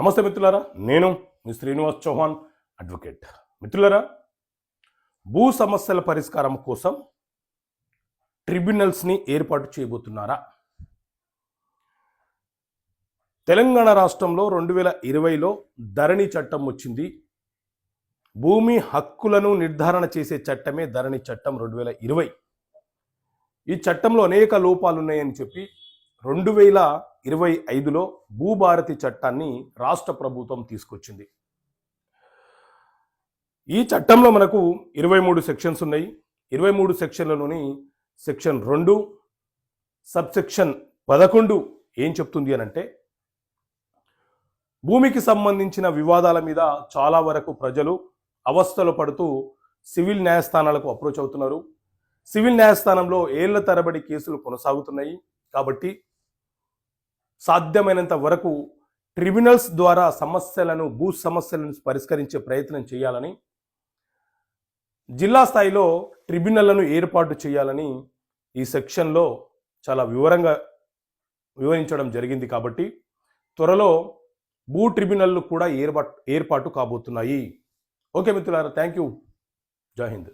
నమస్తే మిత్రులారా నేను మీ శ్రీనివాస్ చౌహాన్ అడ్వకేట్. మిత్రులారా భూ సమస్యల పరిష్కారం కోసం ట్రిబ్యునల్స్ని ఏర్పాటు చేయబోతున్నారా? తెలంగాణ రాష్ట్రంలో రెండు వేల ఇరవైలో ధరణి చట్టం వచ్చింది. భూమి హక్కులను నిర్ధారణ చేసే చట్టమే ధరణి చట్టం రెండు వేల ఇరవై. ఈ చట్టంలో అనేక లోపాలు ఉన్నాయని చెప్పి రెండు వేల ఇరవై ఐదులో భూభారతి చట్టాన్ని రాష్ట్ర ప్రభుత్వం తీసుకొచ్చింది. ఈ చట్టంలో మనకు ఇరవై మూడు సెక్షన్స్ ఉన్నాయి. ఇరవై మూడు సెక్షన్లలోని సెక్షన్ రెండు సబ్ సెక్షన్ పదకొండు ఏం చెప్తుంది అని అంటే భూమికి సంబంధించిన వివాదాల మీద చాలా వరకు ప్రజలు అవస్థలు పడుతూ సివిల్ న్యాయస్థానాలకు అప్రోచ్ అవుతున్నారు. సివిల్ న్యాయస్థానంలో ఏళ్ళ తరబడి కేసులు కొనసాగుతున్నాయి. కాబట్టి సాధ్యమైనంత వరకు ట్రిబ్యునల్స్ ద్వారా సమస్యలను భూ సమస్యలను పరిష్కరించే ప్రయత్నం చేయాలని జిల్లా స్థాయిలో ట్రిబ్యునల్లను ఏర్పాటు చేయాలని ఈ సెక్షన్లో చాలా వివరంగా వివరించడం జరిగింది కాబట్టి త్వరలో భూ ట్రిబ్యునల్లు కూడా ఏర్పాటు ఏర్పాటు కాబోతున్నాయి. ఓకే మిత్రులారా థ్యాంక్ యూ. జై హింద్.